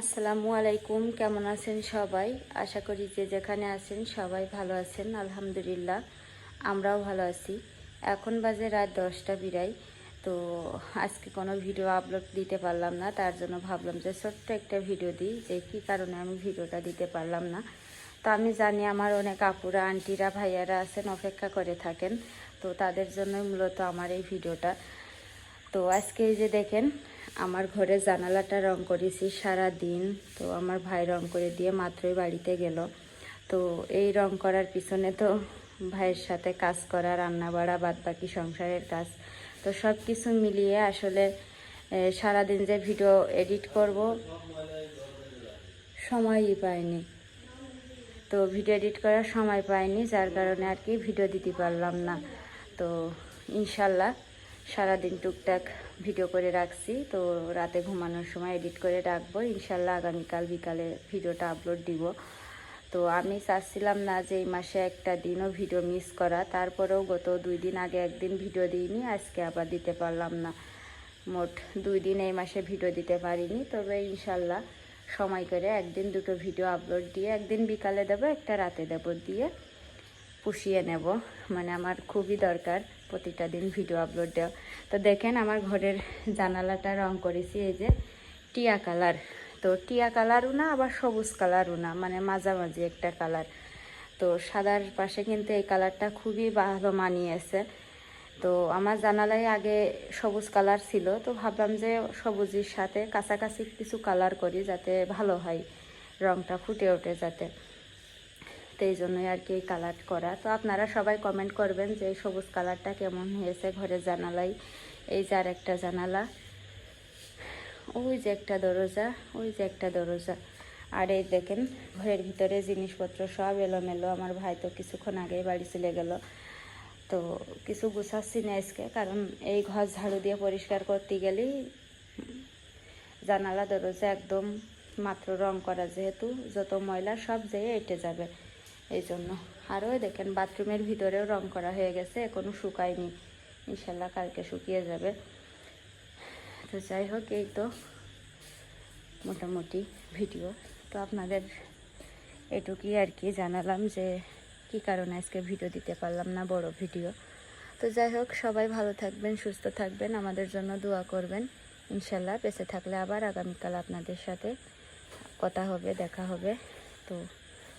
আসসালামু আলাইকুম, কেমন আছেন সবাই? আশা করি যে যেখানে আছেন সবাই ভালো আছেন, আলহামদুলিল্লাহ, আমরাও ভালো আছি। এখন বাজে রাত দশটা বিরাই তো আজকে কোনো ভিডিও আপলোড দিতে পারলাম না, তার জন্য ভাবলাম যে ছোট্ট একটা ভিডিও দিই, যে কী কারণে আমি ভিডিওটা দিতে পারলাম না। তো আমি জানি আমার অনেক আপুরা, আন্টিরা, ভাইয়ারা আছেন, অপেক্ষা করে থাকেন, তো তাদের জন্যই মূলত আমার এই ভিডিওটা। তো আজকে এই যে দেখেন, আমার ঘরের জানালাটা রং করেছি সারা দিন তো আমার ভাই রং করে দিয়ে মাত্রই বাড়িতে গেল। তো এই রং করার পিছনে তো ভাইয়ের সাথে কাজ করা রান্না বাড়া বাদ বাকি সংসারের কাজ। তো সব কিছু মিলিয়ে আসলে সারাদিন যে ভিডিও এডিট করব, সময়ই পাইনি। তো ভিডিও এডিট করার সময় পাইনি, যার কারণে আর কি ভিডিও দিতে পারলাম না। তো ইনশাল্লাহ সারাদিন টুকটাক ভিডিও করে রাখছি। তো রাতে ঘুমানোর সময় এডিট করে রাখব। ইনশাল্লাহ আগামীকাল বিকালে ভিডিওটা আপলোড দিব। তো আমি চাচ্ছিলাম না যে এই মাসে একটা দিনও ভিডিও মিস করা। তারপরেও গত দুই দিন আগে একদিন ভিডিও দিইনি, আজকে আবার দিতে পারলাম না। মোট দুই দিন এই মাসে ভিডিও দিতে পারিনি। তবে ইনশাল্লাহ সময় করে একদিন দুটো ভিডিও আপলোড দিয়ে একদিন বিকালে দেবো, একটা রাতে দেবো দিয়ে। পুষিয়ে নেব। মানে আমার খুবই দরকার প্রতিটা দিন ভিডিও আপলোড দেওয়া। তো দেখেন আমার ঘরের জানালাটা রং করেছি, এই যে টিয়া কালার। তো টিয়া কালারও না, আবার সবুজ কালারও না মানে মাঝামাঝি একটা কালার। তো সাদার পাশে কিন্তু এই কালারটা খুবই ভালো মানিয়েছে তো আমার জানালায় আগে সবুজ কালার ছিল, তো ভাবলাম যে সবুজের সাথে কাছাকাছি কিছু কালার করি যাতে ভালো হয় রংটা ফুটে ওঠে যাতে। তো এই জন্যই আর কি এই কালার করা। তো আপনারা সবাই কমেন্ট করবেন যে এই সবুজ কালারটা কেমন হয়েছে ঘরের জানালাই এই যে আর একটা জানালা। ওই যে একটা দরজা, ওই যে একটা দরজা। আর এই দেখেন, ঘরের ভিতরে জিনিসপত্র সব এলোমেলো। আমার ভাই তো কিছুক্ষণ আগেই বাড়ি চলে গেল। তো কিছু গুছাচ্ছি না আজকে, কারণ এই ঘর ঝাড়ু দিয়ে পরিষ্কার করতে গেলেই জানালা, দরজা একদম মাত্র রং করা। যেহেতু যত ময়লা, সব যেয়ে এঁটে যাবে। এই জন্য আর ওই দেখেন, বাথরুমের ভিতরেও রং করা হয়ে গেছে, এখনও শুকায়নি। ইনশাল্লাহ কালকে শুকিয়ে যাবে। তো যাই হোক, এই তো মোটামুটি ভিডিও। তো আপনাদের এটুকুই আর কি জানালাম যে, কি কারণে আজকে ভিডিও দিতে পারলাম না, বড় ভিডিও। তো যাই হোক, সবাই ভালো থাকবেন, সুস্থ থাকবেন, আমাদের জন্য দোয়া করবেন। ইনশাল্লাহ, বেঁচে থাকলে আবার আগামীকাল আপনাদের সাথে কথা হবে, দেখা হবে। তো